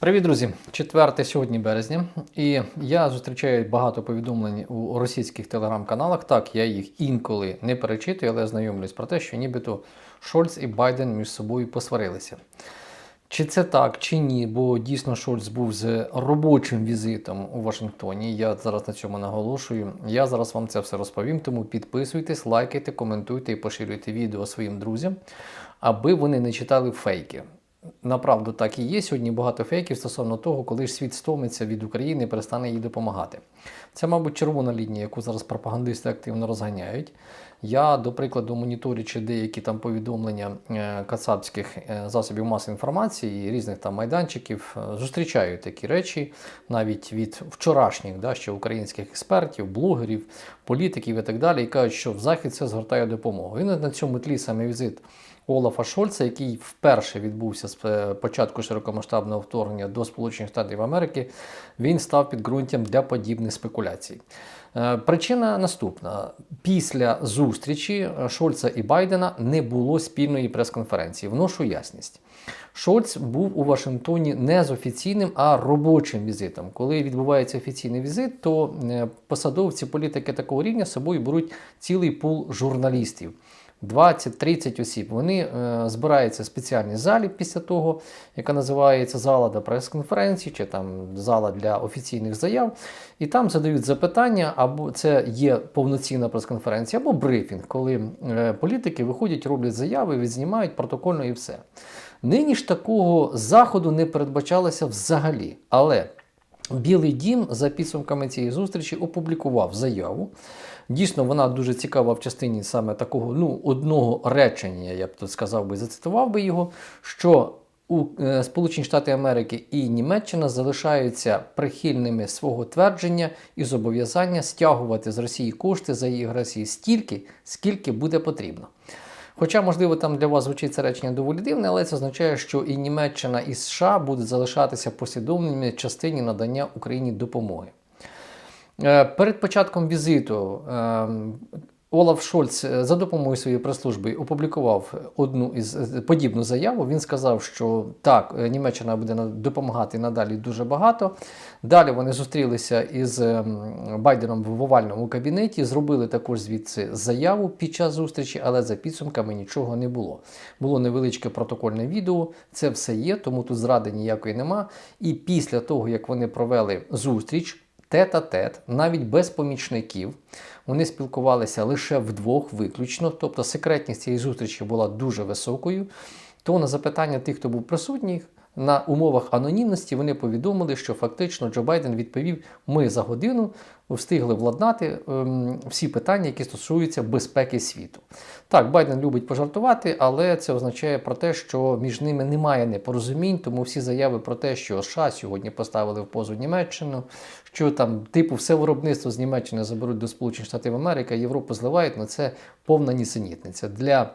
Привіт, друзі! 4 сьогодні березня, і я зустрічаю багато повідомлень у російських телеграм-каналах. Так, я їх інколи не перечитую, але знайомлюсь про те, що нібито Шольц і Байден між собою посварилися. Чи це так, чи ні, бо дійсно Шольц був з робочим візитом у Вашингтоні. Я зараз на цьому наголошую. Я зараз вам це все розповім, тому підписуйтесь, лайкайте, коментуйте і поширюйте відео своїм друзям, аби вони не читали фейки. Направду так і є. Сьогодні багато фейків стосовно того, коли ж світ стомиться від України і перестане їй допомагати. Це, мабуть, червона лінія, яку зараз пропагандисти активно розганяють. Я, до прикладу, моніторячи деякі там повідомлення е, кацапських е, засобів масової інформації різних там майданчиків, е, зустрічаю такі речі навіть від вчорашніх, да, ще українських експертів, блогерів, політиків і так далі, і кажуть, що в Захід це згортає допомогу. І на цьому тлі саме візит. Олафа Шольца, який вперше відбувся з е, початку широкомасштабного вторгнення до Сполучених Штатів Америки, він став підґрунтям для подібних спекуляцій. Е, Причина наступна: після зустрічі е, Шольца і Байдена не було спільної прес-конференції. Вношу ясність. Шольц був у Вашингтоні не з офіційним, а робочим візитом. Коли відбувається офіційний візит, то посадовці політики такого рівня з собою беруть цілий пул журналістів. 20-30 осіб. Вони е, збираються в спеціальній залі після того, яка називається зала до прес-конференції, чи там зала для офіційних заяв. І там задають запитання, або це є повноцінна прес-конференція, або брифінг, коли е, політики виходять, роблять заяви, відзнімають протокольно і все. Нині ж такого заходу не передбачалося взагалі. Але Білий дім за підсумками цієї зустрічі опублікував заяву. Дійсно, вона дуже цікава в частині саме такого ну, одного речення, я б тут сказав би, зацитував би його, що у е, Сполучені Штати Америки і Німеччина залишаються прихильними свого твердження і зобов'язання стягувати з Росії кошти за її агресії стільки, скільки буде потрібно. Хоча, можливо, там для вас звучить це речення доволі дивне, але це означає, що і Німеччина, і США будуть залишатися послідовними частині надання Україні допомоги. Е, Перед початком візиту е, Олаф Шольц е, за допомогою своєї прес-служби опублікував одну із е, подібну заяву. Він сказав, що так, Німеччина буде допомагати надалі дуже багато. Далі вони зустрілися із ем, Байденом в овальному кабінеті, зробили також звідси заяву під час зустрічі, але за підсумками нічого не було. Було невеличке протокольне відео, це все є, тому тут зради ніякої нема. І після того, як вони провели зустріч, тет-а-тет, навіть без помічників. Вони спілкувалися лише вдвох виключно, тобто секретність цієї зустрічі була дуже високою. То на запитання тих, хто був присутній, на умовах анонімності вони повідомили, що фактично Джо Байден відповів: ми за годину встигли владнати ем, всі питання, які стосуються безпеки світу. Так, Байден любить пожартувати, але це означає про те, що між ними немає непорозумінь, тому всі заяви про те, що США сьогодні поставили в позу Німеччину, що там типу все виробництво з Німеччини заберуть до Сполучених Штатів Америки, Європу зливають, ну це повна нісенітниця. Для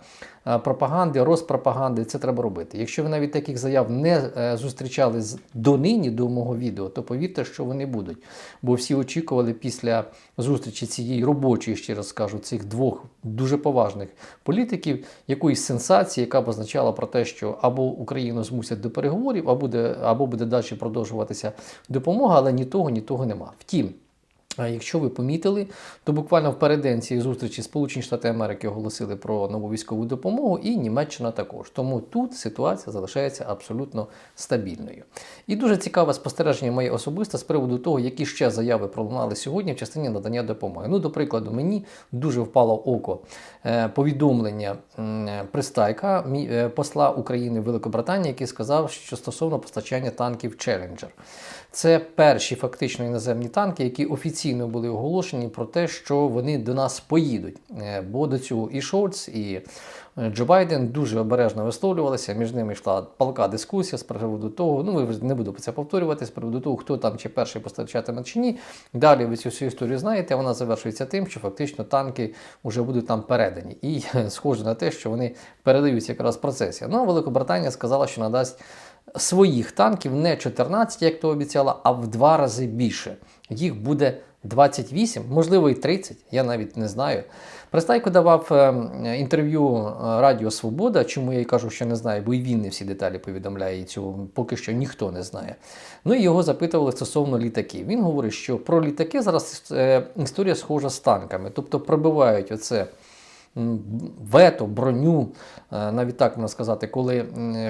е, пропаганди, розпропаганди це треба робити. Якщо ви навіть таких заяв не е, зустрічали донині до мого відео, то повірте, що вони будуть. Бо всі очікували після зустрічі цієї робочої, ще раз скажу, цих двох дуже поважних політиків, якоїсь сенсації, яка б означала про те, що або Україну змусять до переговорів, або буде, або буде далі продовжуватися допомога, але ні того, ні того нема. Втім. Якщо ви помітили, то буквально в переддень цієї зустрічі Сполучені Штати Америки оголосили про нову військову допомогу, і Німеччина також. Тому тут ситуація залишається абсолютно стабільною. І дуже цікаве спостереження моє особисте з приводу того, які ще заяви пролунали сьогодні в частині надання допомоги. Ну, до прикладу, мені дуже впало око е, повідомлення Пристайка, е, посла України в Великобританії, який сказав, що стосовно постачання танків Челленджер. Це перші фактично іноземні танки, які офіційно були оголошені про те, що вони до нас поїдуть. Е, Бо до цього і Шольц, і е, Джо Байден дуже обережно висловлювалися. Між ними йшла палка дискусія з приводу того. Ну, ви не буду це повторювати, з приводу того, хто там чи перший постачатиме чи ні. Далі ви цю всю історію знаєте. Вона завершується тим, що фактично танки вже будуть там передані. І е, схоже на те, що вони передаються якраз в процесі. Ну, а Великобританія сказала, що надасть своїх танків не 14, як то обіцяла, а в два рази більше. Їх буде 28, можливо, і 30, я навіть не знаю. Пристайко давав е, інтерв'ю е, Радіо Свобода, чому я й кажу, що не знаю, бо і він не всі деталі повідомляє, і цього поки що ніхто не знає. Ну і його запитували стосовно літаків. Він говорить, що про літаки зараз е, історія схожа з танками, тобто пробивають оце вето, броню, е, навіть так можна сказати, коли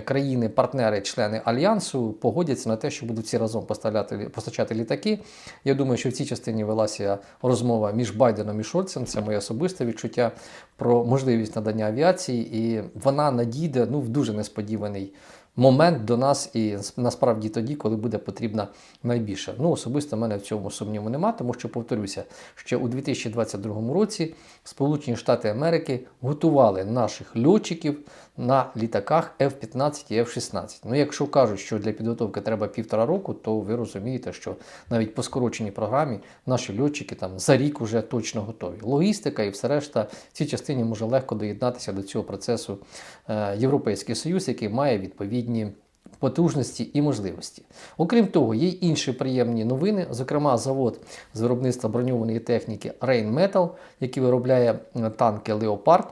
країни-партнери, члени альянсу погодяться на те, що будуть всі разом поставляти постачати літаки. Я думаю, що в цій частині велася розмова між Байденом і Шольцем. Це моє особисте відчуття про можливість надання авіації, і вона надійде ну в дуже несподіваний. Момент до нас і насправді тоді, коли буде потрібна найбільше. Ну, особисто в мене в цьому сумніву нема, тому що повторюся, що у 2022 році Сполучені Штати Америки готували наших льотчиків на літаках F-15 і F-16. Ну, якщо кажуть, що для підготовки треба півтора року, то ви розумієте, що навіть по скороченій програмі наші льотчики там за рік вже точно готові. Логістика і все решта в цій частині може легко доєднатися до цього процесу е, Європейський Союз, який має відповідні. Потужності і можливості. Окрім того, є й інші приємні новини, зокрема, завод з виробництва броньованої техніки Rheinmetall, який виробляє е, танки Leopard,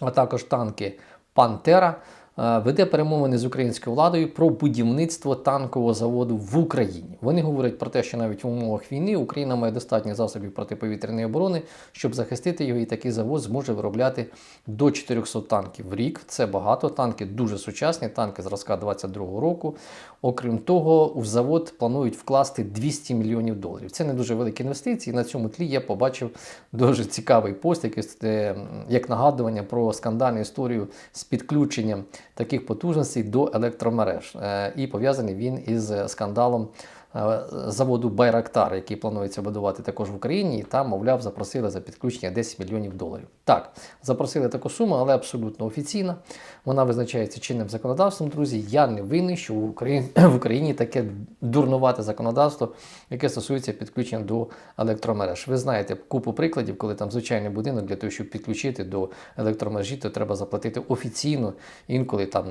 а також танки Пантера, веде перемовини з українською владою про будівництво танкового заводу в Україні. Вони говорять про те, що навіть в умовах війни Україна має достатньо засобів протиповітряної оборони, щоб захистити його, і такий завод зможе виробляти до 400 танків в рік. Це багато. Танки дуже сучасні, танки зразка 22-го року. Окрім того, у завод планують вкласти 200 мільйонів доларів. Це не дуже великі інвестиції. На цьому тлі я побачив дуже цікавий пост, який, е, як нагадування про скандальну історію з підключенням таких потужностей до електромереж. Е, І пов'язаний він із скандалом. Е, Заводу Байрактар, який планується будувати також в Україні, і там, мовляв, запросили за підключення 10 мільйонів доларів. Так, запросили таку суму, але абсолютно офіційна. Вона визначається чинним законодавством, друзі. Я не винний, що в Україні, в Україні таке дурнувате законодавство, яке стосується підключення до електромереж. Ви знаєте купу прикладів, коли там звичайний будинок для того, щоб підключити до електромережі, то треба заплатити офіційно інколи там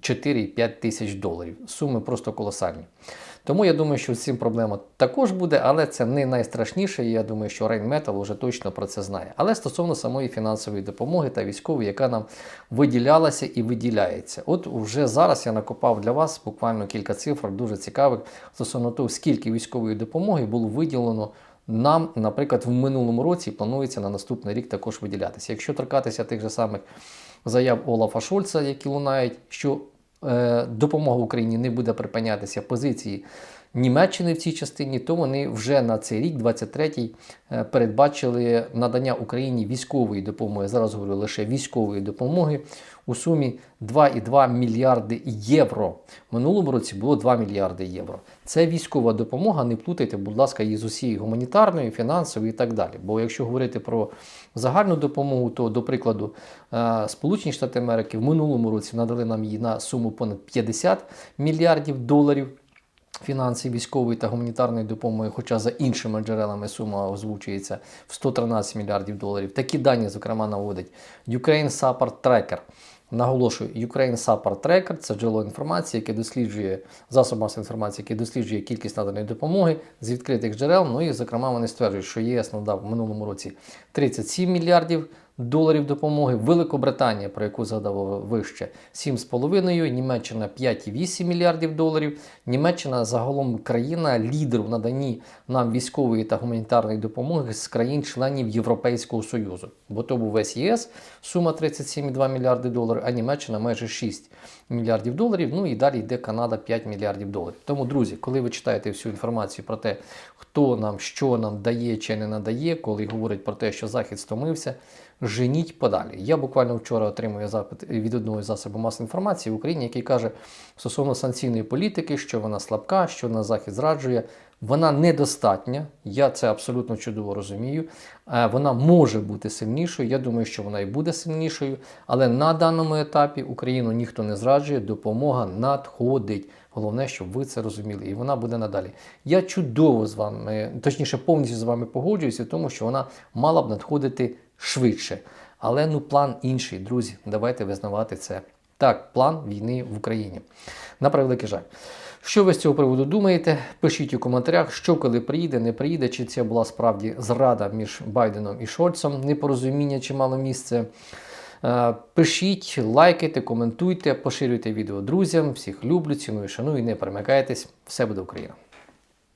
4-5 тисяч доларів. Суми просто колосальні. Тому я думаю, що з цим проблема також буде, але це не найстрашніше. і Я думаю, що Rheinmetall вже точно про це знає. Але стосовно самої фінансової допомоги та військової, яка нам виділялася і виділяється. От вже зараз я накопав для вас буквально кілька цифр, дуже цікавих стосовно того, скільки військової допомоги було виділено. Нам, наприклад, в минулому році планується на наступний рік також виділятися. Якщо торкатися тих же самих заяв Олафа Шольца, які лунають, що допомога Україні не буде припинятися позиції Німеччини в цій частині, то вони вже на цей рік, 23-й, е, передбачили надання Україні військової допомоги. Зараз говорю лише військової допомоги у сумі 2,2 мільярди євро. Минулому році було 2 мільярди євро. Це військова допомога. Не плутайте, будь ласка, її з усією гуманітарною, фінансовою і так далі. Бо якщо говорити про загальну допомогу, то, до прикладу, е, Сполучені Штати Америки в минулому році надали нам її на суму понад 50 мільярдів доларів. Фінансів військової та гуманітарної допомоги, хоча за іншими джерелами сума озвучується в 113 мільярдів доларів. Такі дані, зокрема, наводить Ukraine Support Tracker. Наголошую, Ukraine Support Tracker – це джерело інформації, яке досліджує засоб масової інформації, яке досліджує кількість наданої допомоги з відкритих джерел. Ну і зокрема вони стверджують, що ЄС надав в минулому році 37 мільярдів доларів допомоги. Великобританія, про яку згадав вище, 7,5, Німеччина 5,8 мільярдів доларів. Німеччина загалом країна лідер в наданні нам військової та гуманітарної допомоги з країн-членів Європейського Союзу. Бо то був весь ЄС, сума 37,2 мільярди доларів, а Німеччина майже 6 мільярдів доларів. Ну і далі йде Канада 5 мільярдів доларів. Тому, друзі, коли ви читаєте всю інформацію про те, хто нам що нам дає чи не надає, коли говорять про те, що Захід стомився, женіть подалі. Я буквально вчора отримую запит від одного з засобів масової інформації в Україні, який каже стосовно санкційної політики, що вона слабка, що на захід зраджує. Вона недостатня, я це абсолютно чудово розумію. Е, Вона може бути сильнішою. Я думаю, що вона і буде сильнішою. Але на даному етапі Україну ніхто не зраджує, допомога надходить. Головне, щоб ви це розуміли, і вона буде надалі. Я чудово з вами, точніше, повністю з вами погоджуюся, тому що вона мала б надходити швидше. Але ну план інший, друзі. Давайте визнавати це. Так, план війни в Україні. На превеликий жаль. Що ви з цього приводу думаєте? Пишіть у коментарях, що коли приїде, не приїде, чи це була справді зрада між Байденом і Шольцем, непорозуміння чи мало місце. Е, Пишіть, лайкайте, коментуйте, поширюйте відео друзям. Всіх люблю, ціную, шаную, не перемикайтесь. Все буде Україна!